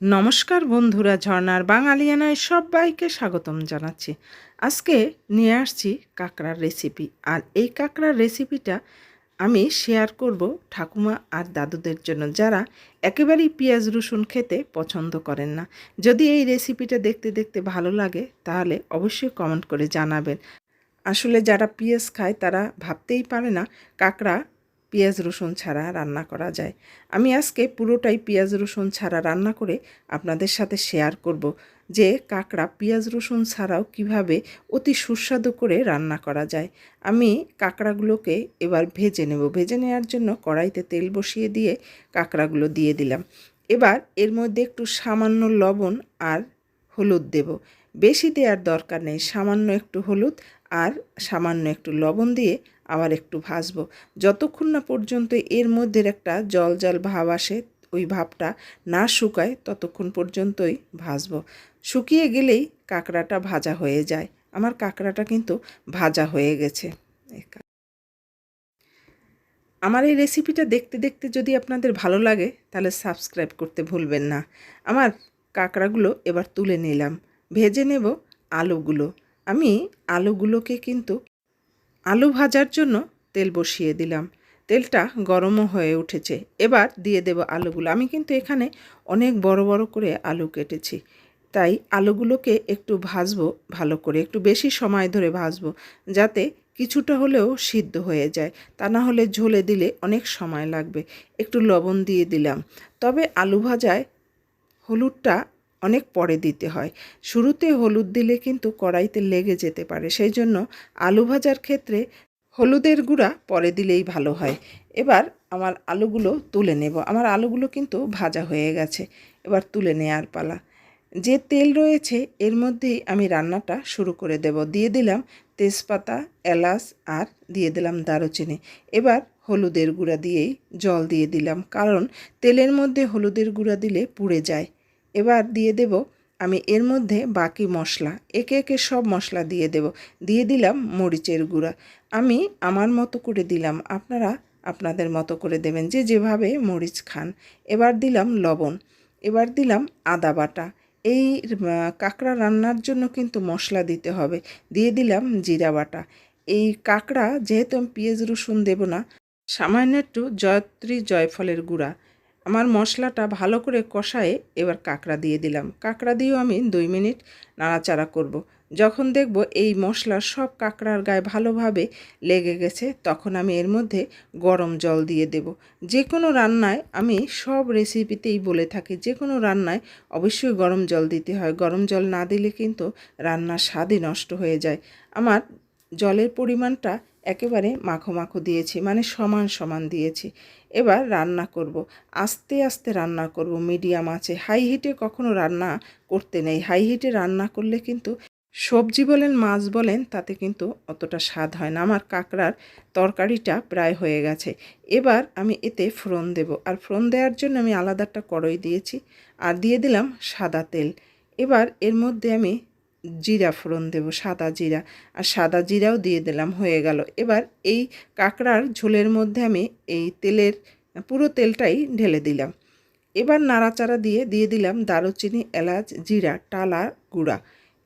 নমস্কার বন্ধুরা ঝর্নার বাঙালিয়ানায় সবাইকে স্বাগতম জানাচ্ছি। আজকে নিয়ে আসছি কাঁকড়ার রেসিপি। আর এই কাঁকড়ার রেসিপিটা আমি শেয়ার করব ঠাকুমা আর দাদুদের জন্য, যারা একেবারেই পেঁয়াজ, রসুন খেতে পছন্দ করেন না। যদি এই রেসিপিটা দেখতে দেখতে ভালো লাগে, তাহলে অবশ্যই কমেন্ট করে জানাবেন। আসলে যারা পেঁয়াজ খায়, তারা ভাবতেই পারে না কাঁকড়া পেঁয়াজ, রসুন ছাড়া রান্না করা যায়। আমি আজকে পুরোটাই পেঁয়াজ, রসুন ছাড়া রান্না করে আপনাদের সাথে শেয়ার করব যে কাঁকড়া পেঁয়াজ, রসুন ছাড়াও কীভাবে অতি সুস্বাদু করে রান্না করা যায়। আমি কাঁকড়াগুলোকে এবার ভেজে নেব। ভেজে নেওয়ার জন্য কড়াইতে তেল বসিয়ে দিয়ে কাঁকড়াগুলো দিয়ে দিলাম। এবার এর মধ্যে একটু সামান্য লবণ আর হলুদ দেব। বেশি দেওয়ার দরকার নেই, সামান্য একটু হলুদ আর সামান্য একটু লবণ দিয়ে আবার একটু ভাজবো। যতক্ষণ না পর্যন্ত এর মধ্যে একটা জল জল ভাব আসে, ওই ভাবটা না শুকায় ততক্ষণ পর্যন্তই ভাজবো। শুকিয়ে গেলেই কাঁকড়াটা ভাজা হয়ে যায়। আমার কাঁকড়াটা কিন্তু ভাজা হয়ে গেছে। আমার এই রেসিপিটা দেখতে দেখতে যদি আপনাদের ভালো লাগে, তাহলে সাবস্ক্রাইব করতে ভুলবেন না। আমার কাঁকড়াগুলো এবার তুলে নিলাম। ভেজে নেব আলুগুলো। আমি আলুগুলোকে কিন্তু আলু ভাজার জন্য তেল বসিয়ে দিলাম। তেলটা গরমও হয়ে উঠেছে। এবার দিয়ে দেব আলুগুলো। আমি কিন্তু এখানে অনেক বড় বড় করে আলু কেটেছি। তাই আলুগুলোকে একটু ভাজবো ভালো করে। একটু বেশি সময় ধরে ভাজবো যাতে কিছুটা হলেও সিদ্ধ হয়ে যায়। তা না হলে ঝোলে দিলে অনেক সময় লাগবে। একটু লবণ দিয়ে দিলাম। তবে আলু ভাজায় হলুদটা অনেক পরে দিতে হয়। শুরুতে হলুদ দিলে কিন্তু কড়াইতে লেগে যেতে পারে। সেই জন্য আলু ভাজার ক্ষেত্রে হলুদের গুঁড়া পরে দিলেই ভালো হয়। এবার আমার আলুগুলো তুলে নেব। আমার আলুগুলো কিন্তু ভাজা হয়ে গেছে। এবার তুলে নেওয়ার পালা। যে তেল রয়েছে, এর মধ্যেই আমি রান্নাটা শুরু করে দেব। দিয়ে দিলাম তেজপাতা, এলাচ আর দিয়ে দিলাম দারুচিনি। এবার হলুদের গুঁড়া দিয়েই জল দিয়ে দিলাম। কারণ তেলের মধ্যে হলুদের গুঁড়া দিলে পুড়ে যায়। এবার দিয়ে দেব আমি এর মধ্যে বাকি মশলা। একে একে সব মশলা দিয়ে দেব। দিয়ে দিলাম মরিচের গুঁড়া। আমি আমার মতো করে দিলাম। আপনারা আপনাদের মতো করে দেবেন যে যেভাবে মরিচ খান। এবার দিলাম লবণ। এবার দিলাম আদা বাটা। এই কাঁকড়া রান্নার জন্য কিন্তু মশলা দিতে হবে। দিয়ে দিলাম জিরা বাটা। এই কাঁকড়া যেহেতু আমি পেঁয়াজ রসুন দেব না, সামান্য একটু জয়ত্রী জয়ফলের গুঁড়া। আমার মশলাটা ভালো করে কষায়ে এবার কাঁকড়া দিয়ে দিলাম। কাঁকড়া দিয়েও আমি দুই মিনিট নাড়াচাড়া করব। যখন দেখব এই মশলা সব কাঁকড়ার গায়ে ভালোভাবে লেগে গেছে, তখন আমি এর মধ্যে গরম জল দিয়ে দেব। যে কোনো রান্নায় আমি সব রেসিপিতেই বলে থাকি, যে কোনো রান্নায় অবশ্যই গরম জল দিতে হয়। গরম জল না দিলে কিন্তু রান্নার স্বাদই নষ্ট হয়ে যায়। আমার জলের পরিমাণটা একেবারে মাখো মাখো দিয়েছি মানে সমান সমান দিয়েছি। এবার রান্না করব। আস্তে আস্তে রান্না করব, মিডিয়াম আছে। হাই হিটে কখনো রান্না করতে নেই। হাই হিটে রান্না করলে কিন্তু সবজি বলেন, মাছ বলেন, তাতে কিন্তু অতটা স্বাদ হয় না। আমার কাঁকড়ার তরকারিটা প্রায় হয়ে গেছে। এবার আমি এতে ফোড়ন দেব। আর ফোড়ন দেওয়ার জন্য আমি আলাদাটা কড়াই দিয়েছি। আর দিয়ে দিলাম সাদা তেল। এবার এর মধ্যে আমি জিরা ফোড়ন দেব, সাদা জিরা। আর সাদা জিরাও দিয়ে দিলাম, হয়ে গেল। এবার এই কাঁকড়ার ঝোলের মধ্যে আমি এই তেলের, পুরো তেলটাই ঢেলে দিলাম। এবার নাড়াচাড়া দিয়ে দিয়ে দিলাম দারুচিনি, এলাচ, জিরা, টালা, গুঁড়া।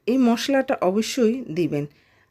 এই মশলাটা অবশ্যই দিবেন।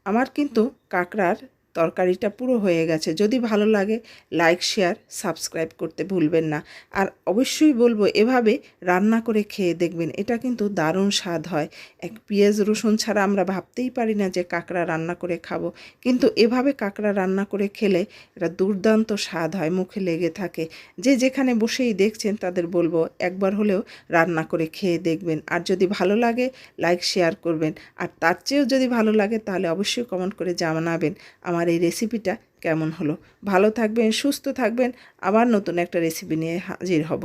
আমার কিন্তু কাঁকড়ার তরকারিটা পুরো হয়ে গেছে। যদি ভালো লাগে লাইক শেয়ার সাবস্ক্রাইব করতে ভুলবেন না। আর অবশ্যই বলব, এভাবে রান্না করে খেয়ে দেখবেন, এটা কিন্তু দারুণ স্বাদ হয়। এক পেঁয়াজ, রসুন ছাড়া আমরা ভাবতেই পারি না যে কাঁকড়া রান্না করে খাব। কিন্তু এভাবে কাঁকড়া রান্না করে খেলে এটা দুর্দান্ত স্বাদ হয়, মুখে লেগে থাকে। যে যেখানে বসেই দেখছেন, তাদের বলব, একবার হলেও রান্না করে খেয়ে দেখবেন। আর যদি ভালো লাগে লাইক শেয়ার করবেন। আর তার চেয়েও যদি ভালো লাগে, তাহলে অবশ্যই কমেন্ট করে জানাবেন। আমার আমার এই রেসিপিটা কেমন হলো? ভালো থাকবেন, সুস্থ থাকবেন, আবার নতুন একটা রেসিপি নিয়ে হাজির হব।